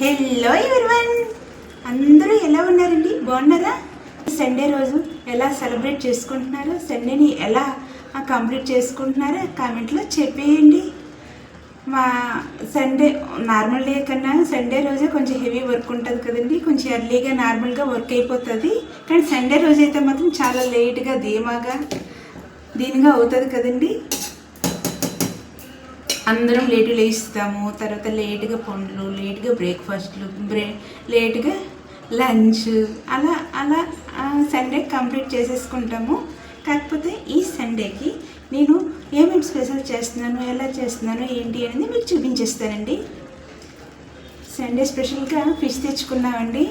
Hello everyone అందరూ ఎలా ఉన్నారండి? బాగున్నారా? సండే రోజు ఎలా సెలబ్రేట్ చేసుకుంటున్నారు సండేని ఎలా కంప్లీట్ చేసుకుంటున్నారో కామెంట్లో చెప్పేయండి. మా సండే నార్మల్ డే కన్నా సండే రోజే కొంచెం హెవీ వర్క్ ఉంటుంది కదండి. కొంచెం ఎర్లీగా నార్మల్గా వర్క్ అయిపోతుంది. కానీ సండే రోజు అయితే మాత్రం చాలా లేట్గా ధీమాగా దీనిగా అవుతుంది కదండి. అందరం లేటు లేస్తాము తర్వాత లేటుగా పండ్లు లేటుగా బ్రేక్ఫాస్ట్లు బ్రే లేటుగా లంచ్ అలా అలా సండే కంప్లీట్ చేసేసుకుంటాము. కాకపోతే ఈ సండేకి నేను ఏమేమి స్పెషల్ చేస్తున్నాను ఎలా చేస్తున్నాను ఏంటి అనేది మీకు చూపించేస్తానండి. సండే స్పెషల్గా ఫిష్ తెచ్చుకున్నామండి.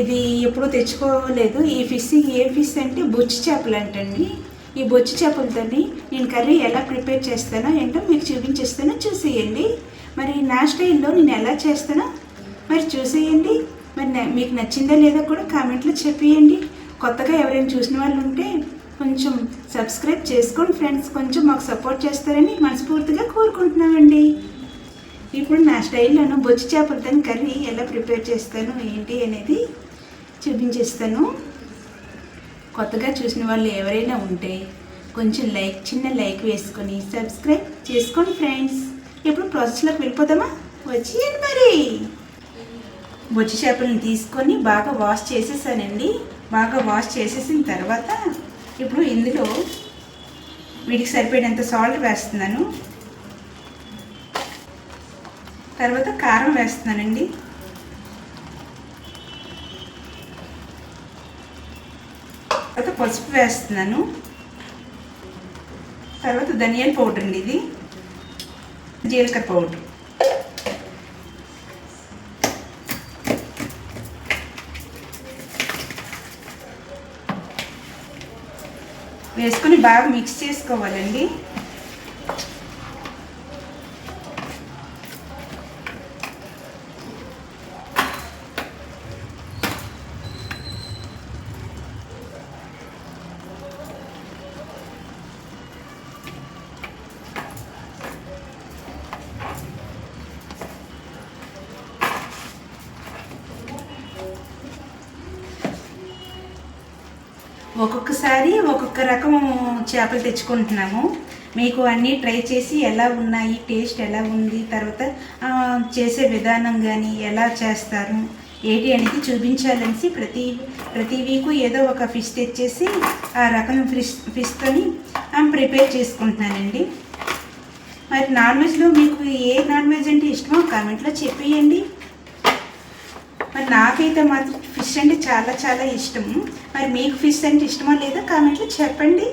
ఇది ఎప్పుడూ తెచ్చుకోలేదు. ఈ ఫిష్ ఏ ఫిష్ అంటే బొచ్చు చేపలు అంటండి ఈ బొచ్చు చేపలతోని నేను కర్రీ ఎలా ప్రిపేర్ చేస్తానో ఏంటో మీకు చూపించేస్తానో. చూసేయండి. మరి నా స్టైల్లో నేను ఎలా చేస్తానో మరి చూసేయండి. మరి మీకు నచ్చిందా లేదా కూడా కామెంట్లో చెప్పేయండి. కొత్తగా ఎవరైనా చూసిన వాళ్ళు ఉంటే కొంచెం సబ్స్క్రైబ్ చేసుకోండి ఫ్రెండ్స్. కొంచెం మాకు సపోర్ట్ చేస్తారని మనస్ఫూర్తిగా కోరుకుంటున్నామండి. ఇప్పుడు నా స్టైల్లోను బొచ్చి చేపలతో కర్రీ ఎలా ప్రిపేర్ చేస్తాను ఏంటి అనేది చూపించేస్తాను. కొత్తగా చూసిన వాళ్ళు ఎవరైనా ఉంటే కొంచెం లైక్ చిన్న లైక్ వేసుకొని సబ్స్క్రైబ్ చేసుకోండి ఫ్రెండ్స్. ఇప్పుడు ప్రాసెస్లోకి వెళ్ళిపోతామా వచ్చేయండి మరి. బొచ్చు చేపలను తీసుకొని బాగా వాష్ చేసేసానండి. బాగా వాష్ చేసేసిన తర్వాత ఇప్పుడు ఇందులో వీటికి సరిపడేంత సాల్ట్ వేస్తున్నాను. తర్వాత కారం వేస్తున్నానండి. తర్వాత పసుపు వేస్తున్నాను. తర్వాత ధనియాల పౌడర్ అండి ఇది. జీలకర్ర పౌడర్. వేసుకొని బాగా మిక్స్ చేసుకోవాలండి. ఒక్కొక్కసారి ఒక్కొక్క రకం చేపలు తెచ్చుకుంటున్నాము. మీకు అన్నీ ట్రై చేసి ఎలా ఉన్నాయి టేస్ట్ ఎలా ఉంది తర్వాత చేసే విధానం కానీ ఎలా చేస్తారు ఏంటి అనేది చూపించాలనేసి ప్రతి ప్రతి వీకు ఏదో ఒక ఫిష్ తెచ్చేసి ఆ రకం ఫిష్ ఫిష్తోని ప్రిపేర్ చేసుకుంటున్నానండి. మరి నాన్ వెజ్లో మీకు ఏ నాన్ వెజ్ అంటే ఇష్టమో కామెంట్లో చెప్పేయండి. మరి నాకైతే మాత్రం ఫిష్ అంటే చాలా చాలా ఇష్టం మరి మీకు ఫిష్ అంటే ఇష్టమో లేదో కామెంట్లో చెప్పండి.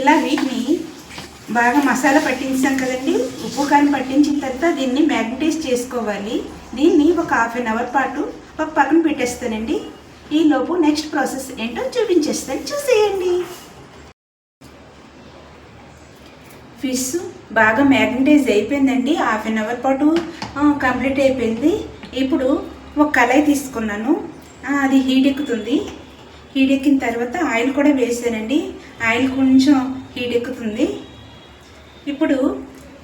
ఇలా వీటిని బాగా మసాలా పట్టించాం కదండి. ఉప్పు కానీ పట్టించిన తర్వాత దీన్ని మ్యాగ్నటైజ్ చేసుకోవాలి. దీన్ని ఒక హాఫ్ అన్ అవర్ పాటు ఒక పక్కన పెట్టేస్తానండి. ఈ లోపు నెక్స్ట్ ప్రాసెస్ ఏంటో చూపించేస్తాను. చూసేయండి. ఫిష్ బాగా మ్యాగ్నటైజ్ అయిపోయిందండి. హాఫ్ అన్ అవర్ పాటు కంప్లీట్ అయిపోయింది. ఇప్పుడు ఒక కళాయి తీసుకున్నాను. అది హీట్ ఎక్కుతుంది. హీట్ ఎక్కిన తర్వాత ఆయిల్ కూడా వేసానండి. ఆయిల్ కొంచెం హీట్ ఎక్కుతుంది. ఇప్పుడు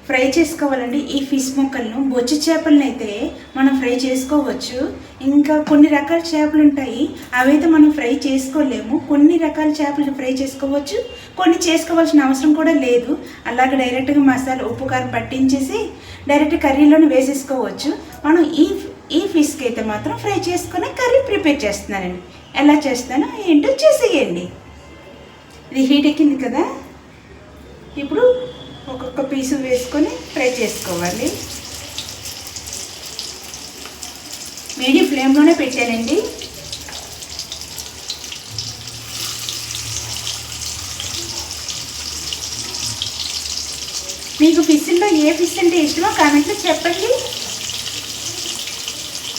ఫ్రై చేసుకోవాలండి. ఈ ఫిష్ ముక్కలను బొచ్చు చేపలను అయితే మనం ఫ్రై చేసుకోవచ్చు. ఇంకా కొన్ని రకాల చేపలు ఉంటాయి. అవైతే మనం ఫ్రై చేసుకోలేము. కొన్ని రకాల చేపలు ఫ్రై చేసుకోవచ్చు. కొన్ని చేసుకోవాల్సిన అవసరం కూడా లేదు. అలాగే డైరెక్ట్గా మసాలా ఉప్పు కారం పట్టించేసి డైరెక్ట్ కర్రీలోనే వేసేసుకోవచ్చు. మనం ఈ ఈ ఫిష్కి అయితే మాత్రం ఫ్రై చేసుకుని కర్రీ ప్రిపేర్ చేస్తున్నానండి. ఎలా చేస్తానో ఏంటో చేసేయండి. ఇది హీట్ ఎక్కింది కదా? ఇప్పుడు ఒక్కొక్క పీసు వేసుకొని ఫ్రై చేసుకోవాలి. మీడియం ఫ్లేమ్లోనే పెట్టానండి. మీకు ఫిష్లో ఏ ఫిష్ అంటే ఇష్టమో కామెంట్లో చెప్పండి.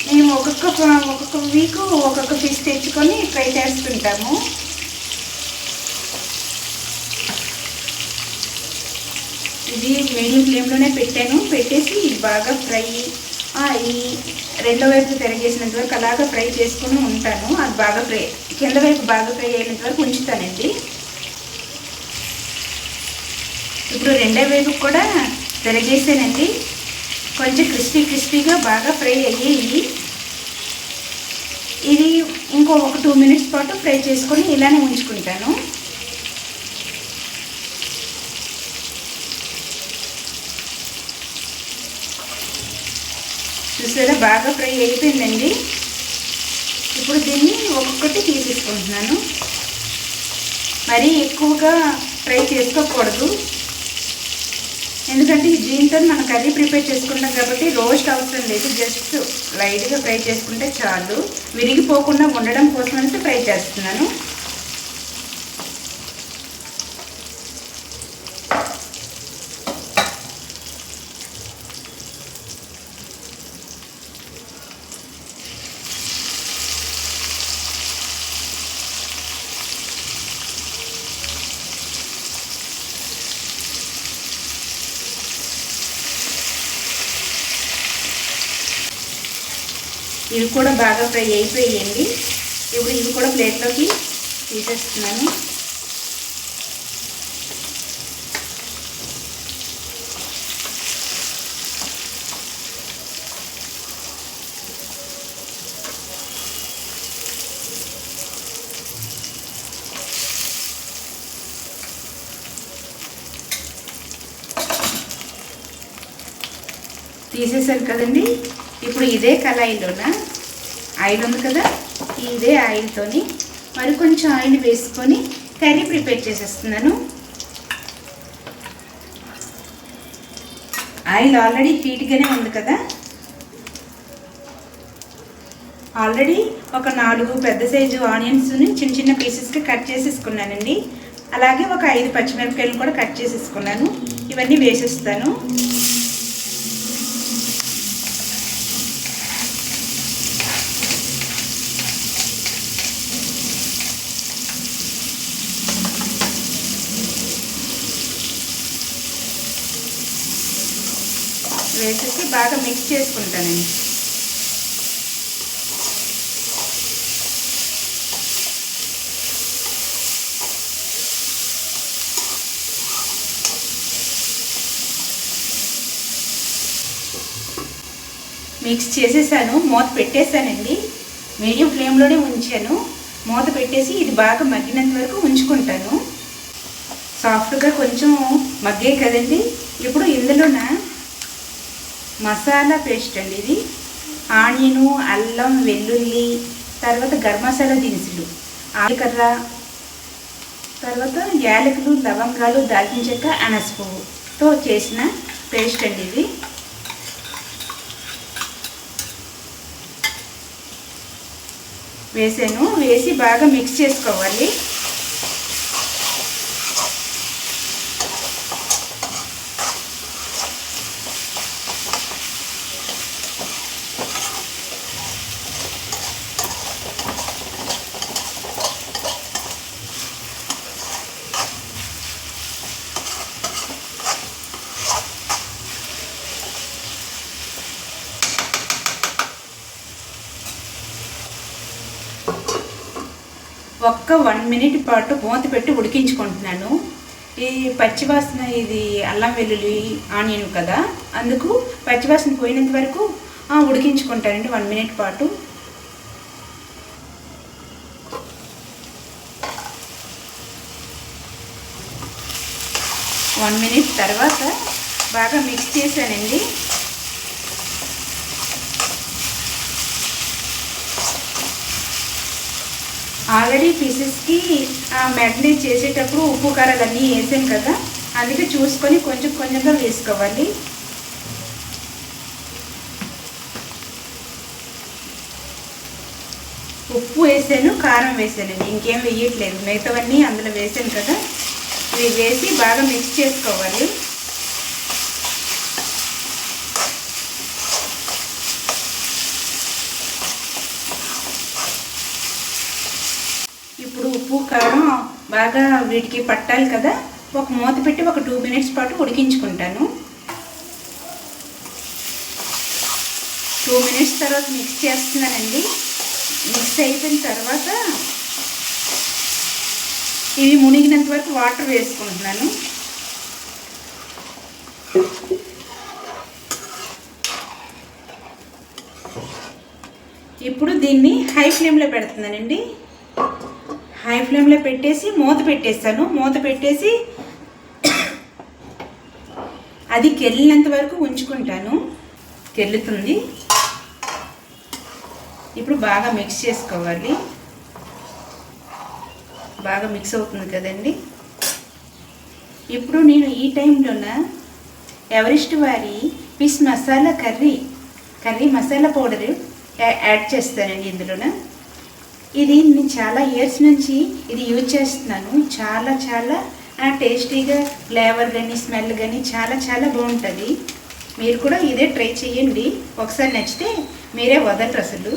మేము ఒక్కొక్క ఒక్కొక్క వీక్ ఒక్కొక్క ఫిష్ తెచ్చుకొని ఫ్రై చేస్తుంటాము. ఇది మీడియం ఫ్లేమ్లోనే పెట్టాను. పెట్టేసి ఇది బాగా ఫ్రై ఈ రెండో వైపు తిరగేసినంత వరకు అలాగా ఫ్రై చేసుకుని ఉంటాను. అది బాగా ఫ్రై కింద వైపు బాగా ఫ్రై అయినంత వరకు ఉంచుతానండి. ఇప్పుడు రెండో వైపు కూడా తిరగేసానండి. కొంచెం క్రిస్పీ క్రిస్పీగా బాగా ఫ్రై అయ్యాయి ఇది ఇంకో ఒక టూ మినిట్స్ పాటు ఫ్రై చేసుకొని ఇలానే ఉంచుకుంటాను. కదా బాగా ఫ్రై అయిపోయిందండి. ఇప్పుడు దీన్ని ఒక్కొక్కటి తీసేసుకుంటున్నాను. మరీ ఎక్కువగా ఫ్రై చేసుకోకూడదు. ఎందుకంటే దీంతో మనం కర్రీ ప్రిపేర్ చేసుకుంటాం కాబట్టి రోస్ట్ అవసరం లేదు. జస్ట్ లైట్గా ఫ్రై చేసుకుంటే చాలు. విరిగిపోకుండా ఉండడం కోసం అయితే ఫ్రై చేస్తున్నాను. ఇవి కూడా బాగా ఫ్రై అయిపోయాయండి. ఇప్పుడు ఇవి కూడా ప్లేట్లోకి తీసేస్తున్నాను. తీసేసారు కదండి. ఇప్పుడు ఇదే కళాయిలోన? ఆయిల్ ఉంది కదా? ఇదే ఆయిల్తోని మరి కొంచెం ఆయిల్ వేసుకొని కర్రీ ప్రిపేర్ చేసేస్తున్నాను. ఆయిల్ ఆల్రెడీ హీట్గానే ఉంది కదా? ఆల్రెడీ ఒక నాలుగు పెద్ద సైజు ఆనియన్స్ని చిన్న చిన్న పీసెస్గా కట్ చేసేసుకున్నానండి. అలాగే ఒక ఐదు పచ్చిమిరపకాయలు కూడా కట్ చేసేసుకున్నాను. ఇవన్నీ వేసేస్తాను. వేసేసి బాగా మిక్స్ చేసుకుంటానండి మిక్స్ చేసేసాను మూత పెట్టేశానండి. మీడియం ఫ్లేమ్లోనే ఉంచాను. మూత పెట్టేసి ఇది బాగా మగ్గినంత వరకు ఉంచుకుంటాను. సాఫ్ట్గా కొంచెం మగ్గే కదండి. ఇప్పుడు ఇందులోన మసాలా పేస్ట్ అండి ఇది. ఆనియను అల్లం వెల్లుల్లి తర్వాత గరం మసాలా దినుసులు ఆలకర్ర తర్వాత యాలకులు లవంగాలు దాల్చిన చెక్క అనసపువ్వుతో చేసిన పేస్ట్ అండి ఇది. వేసాను. వేసి బాగా మిక్స్ చేసుకోవాలి. ఒక్క వన్ మినిట్ పాటు మూత పెట్టి ఉడికించుకుంటున్నాను. ఈ పచ్చివాసన ఇది అల్లం వెల్లుల్లి ఆనియన్ కదా అందుకు పచ్చివాసన పోయినంత వరకు ఉడికించుకుంటానండి వన్ మినిట్ పాటు. వన్ మినిట్ తర్వాత బాగా మిక్స్ చేశానండి. ఆల్రెడీ పీసెస్కి మ్యాగ్నేట్ చేసేటప్పుడు ఉప్పు కారాలు అన్నీ వేసాం కదా అందుకే చూసుకొని కొంచెం కొంచెంగా వేసుకోవాలి. ఉప్పు వేసాను కారం వేసానండి ఇంకేం వేయట్లేదు. మిగతావన్నీ అందులో వేసాను కదా ఇవి వేసి బాగా మిక్స్ చేసుకోవాలి. ఉప్పు కారం బాగా వీటికి పట్టాలి కదా. ఒక మూత పెట్టి ఒక టూ మినిట్స్ పాటు ఉడికించుకుంటాను. టూ మినిట్స్ తర్వాత మిక్స్ చేస్తున్నానండి. మిక్స్ అయిపోయిన తర్వాత ఇవి మునిగినంత వరకు వాటర్ వేసుకుంటున్నాను. ఇప్పుడు దీన్ని హై ఫ్లేమ్లో పెడుతున్నానండి. హై ఫ్లేమ్లో పెట్టేసి మూత పెట్టేస్తాను. మూత పెట్టేసి అది కెళ్ళినంత వరకు ఉంచుకుంటాను. కెళ్ళుతుంది ఇప్పుడు బాగా మిక్స్ చేసుకోవాలి. బాగా మిక్స్ అవుతుంది కదండి. ఇప్పుడు నేను ఈ టైంలోన ఎవరెస్ట్ వారి fish masala curry curry masala powder add చేస్తానండి ఇందులోన. ఇది నేను చాలా ఇయర్స్ నుంచి ఇది యూజ్ చేస్తున్నాను. చాలా చాలా టేస్టీగా ఫ్లేవర్ కానీ స్మెల్ కానీ చాలా చాలా బాగుంటుంది. మీరు కూడా ఇదే ట్రై చేయండి. ఒకసారి నచ్చితే మీరే వదలరు అసలు.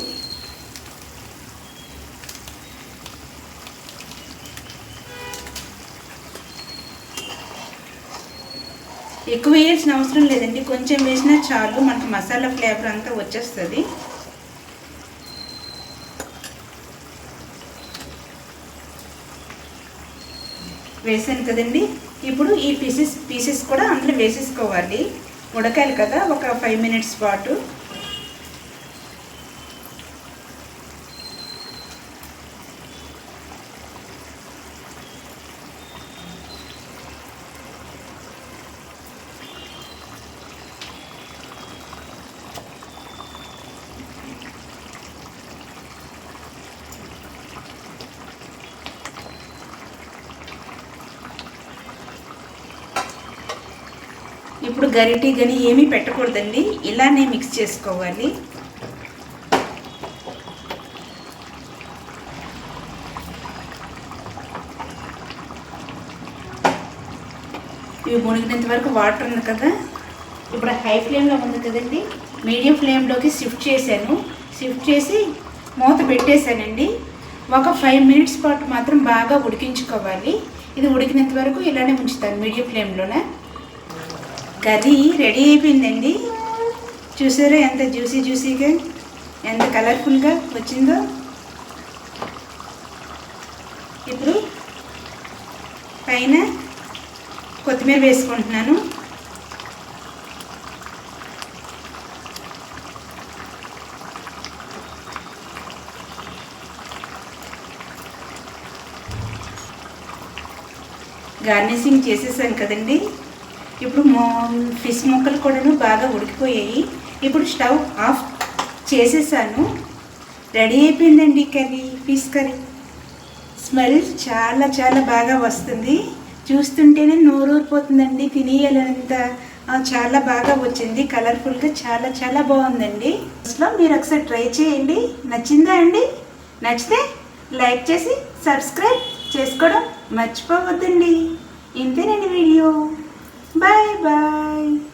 ఎక్కువ వేయాల్సిన అవసరం లేదండి. కొంచెం వేసినా చాలు మనకు మసాలా ఫ్లేవర్ అంతా వచ్చేస్తుంది. వేసాను కదండి. ఇప్పుడు ఈ పీసెస్ పీసెస్ కూడా అందులో వేసేసుకోవాలి. ఉడకాలి కదా ఒక ఫైవ్ మినిట్స్ పాటు. ఇప్పుడు గరిటి గని ఏమీ పెట్టకూడదండి. ఇలానే మిక్స్ చేసుకోవాలి. ఇవి మునిగినంత వరకు వాటర్ ఉంది కదా. ఇప్పుడు హై ఫ్లేమ్లో ఉంది కదండి. మీడియం ఫ్లేమ్లోకి షిఫ్ట్ చేశాను. షిఫ్ట్ చేసి మూత పెట్టేశానండి. ఒక ఫైవ్ మినిట్స్ పాటు మాత్రం బాగా ఉడికించుకోవాలి. ఇది ఉడికినంత వరకు ఇలానే ఉంచుతాను మీడియం ఫ్లేమ్లోనే కర్రీ రెడీ అయిపోయిందండి. చూసారా ఎంత జ్యూసీ జ్యూసీగా ఎంత కలర్ఫుల్గా వచ్చిందో. ఇప్పుడు పైన కొత్తిమీర వేసుకుంటున్నాను. గార్నిషింగ్ చేసేసాను కదండి. ఇప్పుడు ఫిష్ ముక్కలు కూడాను బాగా ఉడికిపోయాయి. ఇప్పుడు స్టవ్ ఆఫ్ చేసేసాను. రెడీ అయిపోయిందండి కర్రీ ఫిష్ కర్రీ. స్మెల్ చాలా చాలా బాగా వస్తుంది. చూస్తుంటేనే నోరూరిపోతుందండి తినేయాలంత. చాలా బాగా వచ్చింది. కలర్ఫుల్గా చాలా చాలా బాగుందండి. అసలు మీరు ఒకసారి ట్రై చేయండి. నచ్చిందా అండి? నచ్చితే లైక్ చేసి సబ్స్క్రైబ్ చేసుకోవడం మర్చిపోవద్దండి. ఇంతేనండి వీడియో. Bye-bye.